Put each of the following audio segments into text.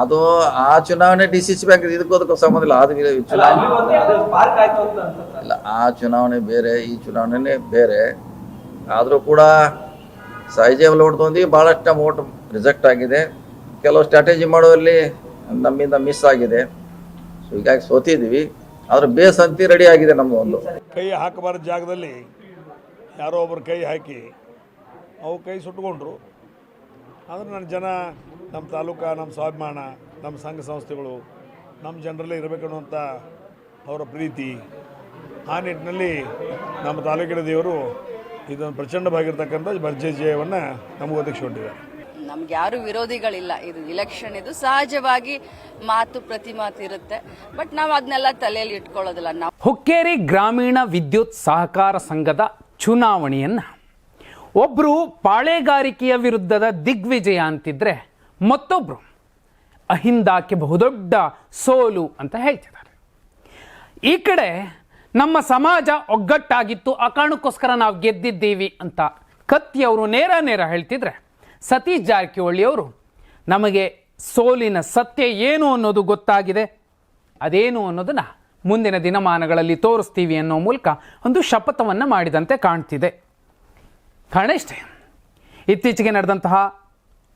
ಅದು ಆ ಚುನಾವಣೆ ಡಿ ಸಿ ಸಿ ಬ್ಯಾಂಕ್ ಇದಕ್ಕೂ ಅದಕ್ಕೂ ಸಂಬಂಧ ಇಲ್ಲ. ಅದು ಚುನಾವಣೆ ಇಲ್ಲ ಆ ಚುನಾವಣೆ ಬೇರೆ ಈ ಚುನಾವಣೆನೇ ಬೇರೆ. ಆದರೂ ಕೂಡ ಸಹಜೇವಲ್ ಹೊಡೆದೊಂದಿಗೆ ಭಾಳಷ್ಟು ನಮ್ಮ ಓಟ್ ರಿಜೆಕ್ಟ್ ಆಗಿದೆ. ಕೆಲವು ಸ್ಟ್ರಾಟಜಿ ಮಾಡುವಲ್ಲಿ ನಮ್ಮಿಂದ ಮಿಸ್ ಆಗಿದೆ. ಸೊ ಹೀಗಾಗಿ ಸೋತಿದ್ದೀವಿ. ಆದ್ರೆ ಬೇಸ್ ಅಂತಿ ರೆಡಿ ಆಗಿದೆ ನಮ್ಮ ಒಂದು. ಕೈ ಹಾಕಬಾರ್ದ ಜಾಗದಲ್ಲಿ ಯಾರೋ ಒಬ್ಬರು ಕೈ ಹಾಕಿ ಅವು ಕೈ ಸುಟ್ಕೊಂಡ್ರು. ಆದರೆ ನನ್ನ ಜನ ನಮ್ಮ ತಾಲೂಕು ನಮ್ಮ ಸ್ವಾಭಿಮಾನ ನಮ್ಮ ಸಂಘ ಸಂಸ್ಥೆಗಳು ನಮ್ಮ ಜನರಲ್ಲೇ ಇರಬೇಕು ಅನ್ನುವಂಥ ಅವರ ಪ್ರೀತಿ. ಆ ನಿಟ್ಟಿನಲ್ಲಿ ನಮ್ಮ ತಾಲೂಕಿನ ದೇವರು ಇದೊಂದು ಪ್ರಚಂಡವಾಗಿರ್ತಕ್ಕಂಥ ಭರ್ಜೆ ಜಯವನ್ನು ನಮಗೆ ಒದಗಿಸಿಕೊಂಡಿದ್ದಾರೆ ನಮ್ಗೆ ಯಾರು ವಿರೋಧಿಗಳಿಲ್ಲ. ಇದು ಇಲೆಕ್ಷನ್ ಇದು ಸಹಜವಾಗಿ ಮಾತು ಪ್ರತಿ ಮಾತು ಇರುತ್ತೆ. ಬಟ್ ನಾವು ಅದನ್ನೆಲ್ಲ ತಲೆಯಲ್ಲಿ ಇಟ್ಕೊಳ್ಳೋದಿಲ್ಲ. ನಾವು ಹುಕ್ಕೇರಿ ಗ್ರಾಮೀಣ ವಿದ್ಯುತ್ ಸಹಕಾರ ಸಂಘದ ಚುನಾವಣೆಯನ್ನು ಒಬ್ಬರು ಪಾಳೆಗಾರಿಕೆಯ ವಿರುದ್ಧದ ದಿಗ್ವಿಜಯ ಅಂತಿದ್ರೆ ಮತ್ತೊಬ್ಬರು ಅಹಿಂದಾಕ್ಕೆ ಬಹುದೊಡ್ಡ ಸೋಲು ಅಂತ ಹೇಳ್ತಿದ್ದಾರೆ. ಈ ಕಡೆ ನಮ್ಮ ಸಮಾಜ ಒಗ್ಗಟ್ಟಾಗಿತ್ತು, ಆ ಕಾರಣಕ್ಕೋಸ್ಕರ ನಾವು ಗೆದ್ದಿದ್ದೀವಿ ಅಂತ ಕತ್ತಿಯವರು ನೇರ ನೇರ ಹೇಳ್ತಿದ್ರೆ, ಸತೀಶ್ ಜಾರಕಿಹೊಳಿಯವರು ನಮಗೆ ಸೋಲಿನ ಸತ್ಯ ಏನು ಅನ್ನೋದು ಗೊತ್ತಾಗಿದೆ, ಅದೇನು ಅನ್ನೋದನ್ನ ಮುಂದಿನ ದಿನಮಾನಗಳಲ್ಲಿ ತೋರಿಸ್ತೀವಿ ಅನ್ನೋ ಮೂಲಕ ಒಂದು ಶಪಥವನ್ನು ಮಾಡಿದಂತೆ ಕಾಣ್ತಿದೆ. ಕಾರಣ ಇಷ್ಟೇ, ಇತ್ತೀಚೆಗೆ ನಡೆದಂತಹ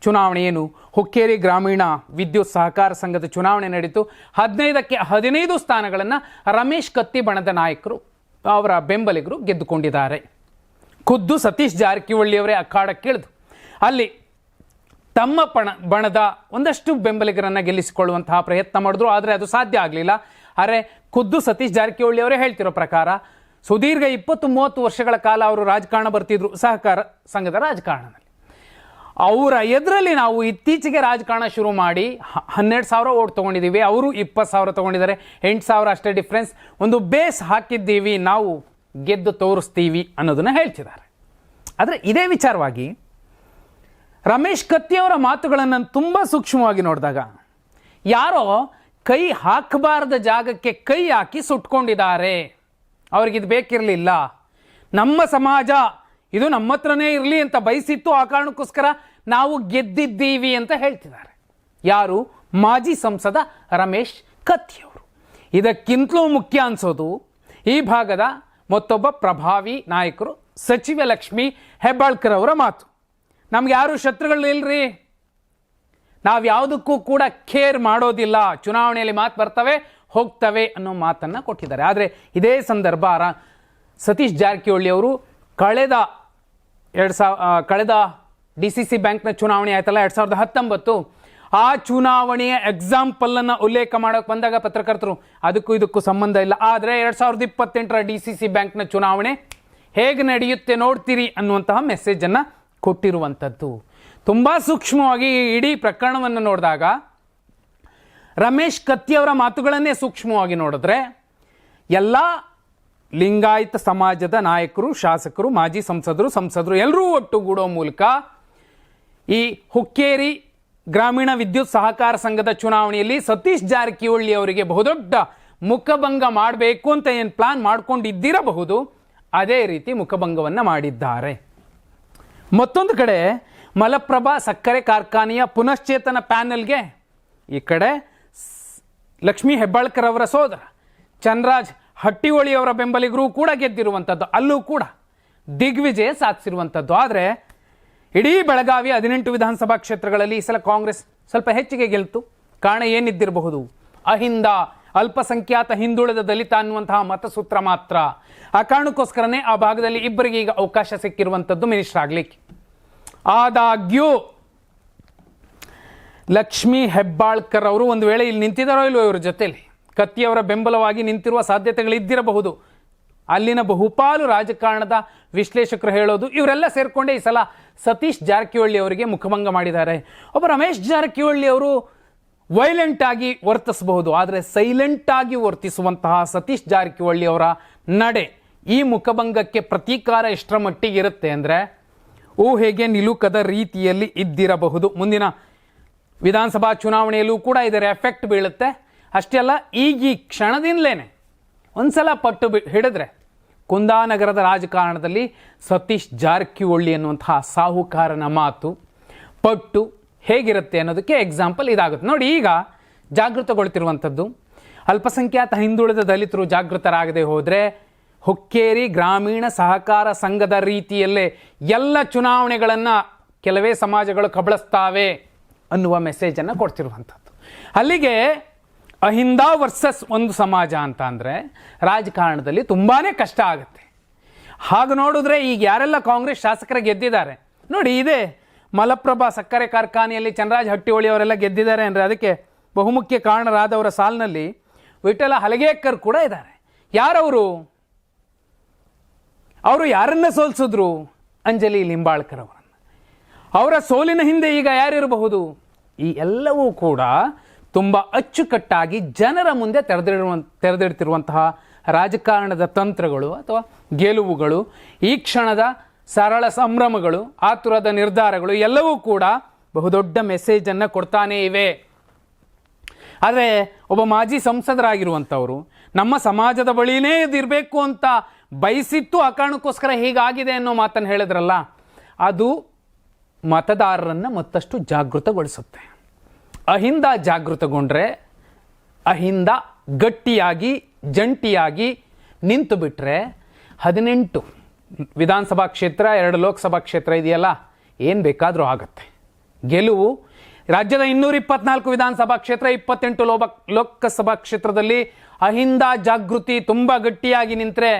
ಚುನಾವಣೆ ಏನು ಹುಕ್ಕೇರಿ ಗ್ರಾಮೀಣ ವಿದ್ಯುತ್ ಸಹಕಾರ ಸಂಘದ ಚುನಾವಣೆ ನಡೆಯಿತು ಹದಿನೈದಕ್ಕೆ ಹದಿನೈದು ಸ್ಥಾನಗಳನ್ನು ರಮೇಶ್ ಕತ್ತಿ ಬಣದ ನಾಯಕರು, ಅವರ ಬೆಂಬಲಿಗರು ಗೆದ್ದುಕೊಂಡಿದ್ದಾರೆ. ಖುದ್ದು ಸತೀಶ್ ಜಾರಕಿಹೊಳಿಯವರೇ ಅಖಾಡಕ್ಕಿಳಿದು ಅಲ್ಲಿ ತಮ್ಮ ಪಣ, ಬಣದ ಒಂದಷ್ಟು ಬೆಂಬಲಿಗರನ್ನು ಗೆಲ್ಲಿಸಿಕೊಳ್ಳುವಂತಹ ಪ್ರಯತ್ನ ಮಾಡಿದ್ರು, ಆದರೆ ಅದು ಸಾಧ್ಯ ಆಗಲಿಲ್ಲ. ಆದರೆ ಖುದ್ದು ಸತೀಶ್ ಜಾರಕಿಹೊಳಿ ಅವರೇ ಹೇಳ್ತಿರೋ ಪ್ರಕಾರ, ಸುದೀರ್ಘ ಇಪ್ಪತ್ತು ಮೂವತ್ತು ವರ್ಷಗಳ ಕಾಲ ಅವರು ರಾಜಕಾರಣ ಬರ್ತಿದ್ರು, ಸಹಕಾರ ಸಂಘದ ರಾಜಕಾರಣದಲ್ಲಿ. ಅವರ ಎದುರಲ್ಲಿ ನಾವು ಇತ್ತೀಚೆಗೆ ರಾಜಕಾರಣ ಶುರು ಮಾಡಿ ಹನ್ನೆರಡು ಸಾವಿರ ಓಟ್ ತೊಗೊಂಡಿದ್ದೀವಿ. ಅವರು ಇಪ್ಪತ್ತು ಸಾವಿರ ತೊಗೊಂಡಿದ್ದಾರೆ. ಎಂಟು ಸಾವಿರ ಅಷ್ಟೇ ಡಿಫ್ರೆನ್ಸ್ ಒಂದು ಬೇಸ್ ಹಾಕಿದ್ದೀವಿ. ನಾವು ಗೆದ್ದು ತೋರಿಸ್ತೀವಿ ಅನ್ನೋದನ್ನು ಹೇಳ್ತಿದ್ದಾರೆ. ಆದರೆ ಇದೇ ವಿಚಾರವಾಗಿ ರಮೇಶ್ ಕತ್ತಿಯವರ ಮಾತುಗಳನ್ನು ತುಂಬ ಸೂಕ್ಷ್ಮವಾಗಿ ನೋಡಿದಾಗ ಯಾರೋ ಕೈ ಹಾಕಬಾರದ ಜಾಗಕ್ಕೆ ಕೈ ಹಾಕಿ ಸುಟ್ಕೊಂಡಿದ್ದಾರೆ. ಅವ್ರಿಗಿದು ಬೇಕಿರಲಿಲ್ಲ. ನಮ್ಮ ಸಮಾಜ ಇದು ನಮ್ಮ ಹತ್ರನೇ ಇರಲಿ ಅಂತ ಬಯಸಿತ್ತು ಆ ಕಾರಣಕ್ಕೋಸ್ಕರ ನಾವು ಗೆದ್ದಿದ್ದೀವಿ ಅಂತ ಹೇಳ್ತಿದ್ದಾರೆ. ಯಾರು? ಮಾಜಿ ಸಂಸದ ರಮೇಶ್ ಕತ್ತಿಯವರು ಇದಕ್ಕಿಂತಲೂ ಮುಖ್ಯ ಅನಿಸೋದು, ಈ ಭಾಗದ ಮತ್ತೊಬ್ಬ ಪ್ರಭಾವಿ ನಾಯಕರು ಸಚಿವ ಲಕ್ಷ್ಮಿ ಹೆಬ್ಬಾಳ್ಕರ್ ಅವರ ಮಾತು. ನಮ್ಗೆ ಯಾರು ಶತ್ರುಗಳು ಇಲ್ರಿ? ನಾವು ಯಾವುದಕ್ಕೂ ಕೂಡ ಕೇರ್ ಮಾಡೋದಿಲ್ಲ. ಚುನಾವಣೆಯಲ್ಲಿ ಮಾತು ಬರ್ತವೆ, ಹೋಗ್ತವೆ ಅನ್ನೋ ಮಾತನ್ನು ಕೊಟ್ಟಿದ್ದಾರೆ. ಆದರೆ ಇದೇ ಸಂದರ್ಭ ಸತೀಶ್ ಜಾರಕಿಹೊಳಿ ಅವರು ಕಳೆದ ಎರಡು ಸಾವ ಆ, ಕಳೆದ ಡಿ ಸಿ ಸಿ ಬ್ಯಾಂಕ್ನ ಚುನಾವಣೆ ಆಯ್ತಲ್ಲ ಎರಡು ಸಾವಿರದ ಹತ್ತೊಂಬತ್ತು. ಆ ಚುನಾವಣೆಯ ಎಕ್ಸಾಂಪಲನ್ನು ಉಲ್ಲೇಖ ಮಾಡೋಕೆ ಬಂದಾಗ ಪತ್ರಕರ್ತರು ಅದಕ್ಕೂ ಇದಕ್ಕೂ ಸಂಬಂಧ ಇಲ್ಲ. ಆದರೆ ಎರಡು ಸಾವಿರದ ಇಪ್ಪತ್ತೆಂಟರ ಡಿ ಸಿ ಸಿ ಬ್ಯಾಂಕ್ನ ಚುನಾವಣೆ ಹೇಗೆ ನಡೆಯುತ್ತೆ ನೋಡ್ತೀರಿ ಅನ್ನುವಂತಹ ಮೆಸೇಜನ್ನು ಕೊಟ್ಟಿರುವಂಥದ್ದು. ತುಂಬ ಸೂಕ್ಷ್ಮವಾಗಿ ಇಡೀ ಪ್ರಕರಣವನ್ನು ನೋಡಿದಾಗ ರಮೇಶ್ ಕತ್ತಿಯವರ ಮಾತುಗಳನ್ನೇ ಸೂಕ್ಷ್ಮವಾಗಿ ನೋಡಿದ್ರೆ ಎಲ್ಲ ಲಿಂಗಾಯತ ಸಮಾಜದ ನಾಯಕರು, ಶಾಸಕರು, ಮಾಜಿ ಸಂಸದರು ಸಂಸದರು ಎಲ್ಲರೂ ಒಟ್ಟುಗೂಡೋ ಮೂಲಕ ಈ ಹುಕ್ಕೇರಿ ಗ್ರಾಮೀಣ ವಿದ್ಯುತ್ ಸಹಕಾರ ಸಂಘದ ಚುನಾವಣೆಯಲ್ಲಿ ಸತೀಶ್ ಜಾರಕಿಹೊಳಿ ಅವರಿಗೆ ಬಹುದೊಡ್ಡ ಮುಖಭಂಗ ಮಾಡಬೇಕು ಅಂತ ಏನು ಪ್ಲಾನ್ ಮಾಡ್ಕೊಂಡಿದ್ದಿರಬಹುದು, ಅದೇ ರೀತಿ ಮುಖಭಂಗವನ್ನು ಮಾಡಿದ್ದಾರೆ. ಮತ್ತೊಂದು ಕಡೆ ಮಲಪ್ರಭಾ ಸಕ್ಕರೆ ಕಾರ್ಖಾನೆಯ ಪುನಶ್ಚೇತನ ಪ್ಯಾನೆಲ್ಗೆ ಈ ಕಡೆ ಲಕ್ಷ್ಮೀ ಹೆಬ್ಬಾಳ್ಕರ್ ಅವರ ಸೋದರ ಚನ್ರಾಜ್ ಹಟ್ಟಿಹೊಳಿ ಅವರ ಬೆಂಬಲಿಗರು ಕೂಡ ಗೆದ್ದಿರುವಂಥದ್ದು ಅಲ್ಲೂ ಕೂಡ ದಿಗ್ವಿಜಯ ಸಾಧಿಸಿರುವಂಥದ್ದು ಆದರೆ ಇಡೀ ಬೆಳಗಾವಿ ಹದಿನೆಂಟು ವಿಧಾನಸಭಾ ಕ್ಷೇತ್ರಗಳಲ್ಲಿ ಈ ಸಲ ಕಾಂಗ್ರೆಸ್ ಸ್ವಲ್ಪ ಹೆಚ್ಚಿಗೆ ಗೆಲ್ತು. ಕಾರಣ ಏನಿದ್ದಿರಬಹುದು? ಅಹಿಂದ, ಅಲ್ಪಸಂಖ್ಯಾತ ಹಿಂದುಳಿದ ದಲಿತ ಅನ್ನುವಂತಹ ಮತಸೂತ್ರ ಮಾತ್ರ. ಆ ಕಾರಣಕ್ಕೋಸ್ಕರನೇ ಆ ಭಾಗದಲ್ಲಿ ಇಬ್ಬರಿಗೆ ಈಗ ಅವಕಾಶ ಸಿಕ್ಕಿರುವಂಥದ್ದು ಮಿನಿಸ್ಟರ್ ಆಗಲಿಕ್ಕೆ. ಆದಾಗ್ಯೂ ಲಕ್ಷ್ಮೀ ಹೆಬ್ಬಾಳ್ಕರ್ ಅವರು ಒಂದು ವೇಳೆ ಇಲ್ಲಿ ನಿಂತಿದ್ದಾರೋ ಇಲ್ವೋ ಇವ್ರ ಜೊತೆಲಿ? ಕತ್ತಿಯವರ ಬೆಂಬಲವಾಗಿ ನಿಂತಿರುವ ಸಾಧ್ಯತೆಗಳಿದ್ದಿರಬಹುದು. ಅಲ್ಲಿನ ಬಹುಪಾಲು ರಾಜಕಾರಣದ ವಿಶ್ಲೇಷಕರು ಹೇಳೋದು ಇವರೆಲ್ಲ ಸೇರಿಕೊಂಡೇ ಈ ಸಲ ಸತೀಶ್ ಜಾರಕಿಹೊಳಿ ಅವರಿಗೆ ಮುಖಭಂಗ ಮಾಡಿದ್ದಾರೆ. ಒಬ್ಬ ರಮೇಶ್ ಜಾರಕಿಹೊಳಿ ಅವರು ವೈಲೆಂಟ್ ಆಗಿ ವರ್ತಿಸಬಹುದು, ಆದರೆ ಸೈಲೆಂಟ್ ಆಗಿ ವರ್ತಿಸುವಂತಹ ಸತೀಶ್ ಜಾರಕಿಹೊಳಿ ಅವರ ನಡೆ ಈ ಮುಖಭಂಗಕ್ಕೆ ಪ್ರತೀಕಾರ ಎಷ್ಟರ ಮಟ್ಟಿಗೆ ಇರುತ್ತೆ ಅಂದರೆ ಊಹೆಗೆ ನಿಲುಕದ ರೀತಿಯಲ್ಲಿ ಇದ್ದಿರಬಹುದು. ಮುಂದಿನ ವಿಧಾನಸಭಾ ಚುನಾವಣೆಯಲ್ಲೂ ಕೂಡ ಇದರ ಎಫೆಕ್ಟ್ ಬೀಳುತ್ತೆ. ಅಷ್ಟೇ ಅಲ್ಲ ಈಗ ಈ ಕ್ಷಣದಿಂದಲೇ ಒಂದ್ಸಲ ಪಟ್ಟು ಬಿ ಹಿಡಿದ್ರೆ ಕುಂದಾನಗರದ ರಾಜಕಾರಣದಲ್ಲಿ ಸತೀಶ್ ಜಾರಕಿಹೊಳ್ಳಿ ಅನ್ನುವಂತಹ ಸಾಹುಕಾರನ ಮಾತು ಪಟ್ಟು ಹೇಗಿರುತ್ತೆ ಅನ್ನೋದಕ್ಕೆ ಎಕ್ಸಾಂಪಲ್ ಇದಾಗುತ್ತೆ. ನೋಡಿ, ಈಗ ಜಾಗೃತಗೊಳ್ತಿರುವಂಥದ್ದು, ಅಲ್ಪಸಂಖ್ಯಾತ ಹಿಂದುಳಿದ ದಲಿತರು ಜಾಗೃತರಾಗದೆ ಹೋದರೆ ಹುಕ್ಕೇರಿ ಗ್ರಾಮೀಣ ಸಹಕಾರ ಸಂಘದ ರೀತಿಯಲ್ಲೇ ಎಲ್ಲ ಚುನಾವಣೆಗಳನ್ನು ಕೆಲವೇ ಸಮಾಜಗಳು ಕಬಳಿಸ್ತಾವೆ ಅನ್ನುವ ಮೆಸೇಜನ್ನು ಕೊಡ್ತಿರುವಂಥದ್ದು. ಅಲ್ಲಿಗೆ ಅಹಿಂದ ವರ್ಸಸ್ ಒಂದು ಸಮಾಜ ಅಂತ ಅಂದರೆ ರಾಜಕಾರಣದಲ್ಲಿ ತುಂಬಾ ಕಷ್ಟ ಆಗುತ್ತೆ. ಹಾಗೆ ನೋಡಿದ್ರೆ ಈಗ ಯಾರೆಲ್ಲ ಕಾಂಗ್ರೆಸ್ ಶಾಸಕರ ಗೆದ್ದಿದ್ದಾರೆ? ನೋಡಿ, ಇದೇ ಮಲಪ್ರಭಾ ಸಕ್ಕರೆ ಕಾರ್ಖಾನೆಯಲ್ಲಿ ಚನ್ನರಾಜ್ ಹಟ್ಟಿಹೊಳಿ ಅವರೆಲ್ಲ ಗೆದ್ದಿದ್ದಾರೆ ಅಂದರೆ ಅದಕ್ಕೆ ಬಹುಮುಖ್ಯ ಕಾರಣರಾದವರ ಸಾಲಿನಲ್ಲಿ ವಿಠಲ ಹಲಗೇಕರ್ ಕೂಡ ಇದ್ದಾರೆ. ಯಾರವರು? ಅವರು ಯಾರನ್ನ ಸೋಲಿಸಿದ್ರು? ಅಂಜಲಿ ಲಿಂಬಾಳ್ಕರ್ ಅವರನ್ನು. ಅವರ ಸೋಲಿನ ಹಿಂದೆ ಈಗ ಯಾರಿರಬಹುದು? ಈ ಎಲ್ಲವೂ ಕೂಡ ತುಂಬ ಅಚ್ಚುಕಟ್ಟಾಗಿ ಜನರ ಮುಂದೆ ತೆರೆದಿಡುವ ತೆರೆದಿಡ್ತಿರುವಂತಹ ರಾಜಕಾರಣದ ತಂತ್ರಗಳು ಅಥವಾ ಗೆಲುವುಗಳು, ಈ ಕ್ಷಣದ ಸರಳ ಸಂಭ್ರಮಗಳು, ಆತುರದ ನಿರ್ಧಾರಗಳು ಎಲ್ಲವೂ ಕೂಡ ಬಹುದೊಡ್ಡ ಮೆಸೇಜನ್ನು ಕೊಡ್ತಾನೇ ಇವೆ. ಆದರೆ ಒಬ್ಬ ಮಾಜಿ ಸಂಸದರಾಗಿರುವಂಥವರು, ನಮ್ಮ ಸಮಾಜದ ಬಳಿನೇ ಇದಿರಬೇಕು ಅಂತ ಬಯಸಿತ್ತು ಆ ಕಾರಣಕ್ಕೋಸ್ಕರ ಹೀಗಾಗಿದೆ ಅನ್ನೋ ಮಾತನ್ನು ಹೇಳಿದ್ರಲ್ಲ, ಅದು ಮತದಾರರನ್ನು ಮತ್ತಷ್ಟು ಜಾಗೃತಗೊಳಿಸುತ್ತೆ. ಅಹಿಂದ ಜಾಗೃತಗೊಂಡ್ರೆ ಅಹಿಂದ ಗಟ್ಟಿಯಾಗಿ, ಜಂಟಿಯಾಗಿ ನಿಂತು ಬಿಟ್ಟರೆ ಹದಿನೆಂಟು ವಿಧಾನಸಭಾ ಕ್ಷೇತ್ರ, ಎರಡು ಲೋಕಸಭಾ ಕ್ಷೇತ್ರ ಇದೆಯಲ್ಲ, ಏನು ಬೇಕಾದರೂ ಆಗತ್ತೆ. ಗೆಲುವು ರಾಜ್ಯದ ಇನ್ನೂರ ಇಪ್ಪತ್ನಾಲ್ಕು ವಿಧಾನಸಭಾ ಕ್ಷೇತ್ರ, ಇಪ್ಪತ್ತೆಂಟು ಲೋಕ ಲೋಕಸಭಾ ಕ್ಷೇತ್ರದಲ್ಲಿ ಅಹಿಂದ ಜಾಗೃತಿ ತುಂಬ ಗಟ್ಟಿಯಾಗಿ ನಿಂತರೆ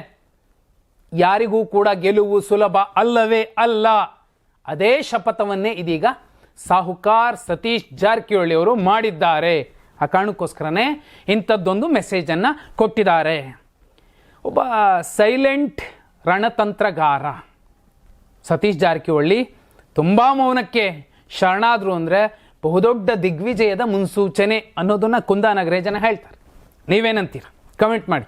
ಯಾರಿಗೂ ಕೂಡ ಗೆಲುವು ಸುಲಭ ಅಲ್ಲವೇ ಅಲ್ಲ. ಅದೇ ಶಪಥವನ್ನೇ ಇದೀಗ ಸಾಹುಕಾರ್ ಸತೀಶ್ ಜಾರಕಿಹೊಳಿ ಅವರು ಮಾಡಿದ್ದಾರೆ. ಆ ಕಾರಣಕ್ಕೋಸ್ಕರನೇ ಇಂಥದ್ದೊಂದು ಮೆಸೇಜನ್ನು ಕೊಟ್ಟಿದ್ದಾರೆ. ಒಬ್ಬ ಸೈಲೆಂಟ್ ರಣತಂತ್ರಗಾರ ಸತೀಶ್ ಜಾರಕಿಹೊಳಿ ತುಂಬ ಮೌನಕ್ಕೆ ಶರಣಾದರು ಅಂದರೆ ಬಹುದೊಡ್ಡ ದಿಗ್ವಿಜಯದ ಮುನ್ಸೂಚನೆ ಅನ್ನೋದನ್ನು ಕುಂದಾನಗರೇ ಜನ ಹೇಳ್ತಾರೆ. ನೀವೇನಂತೀರ? ಕಮೆಂಟ್ ಮಾಡಿ.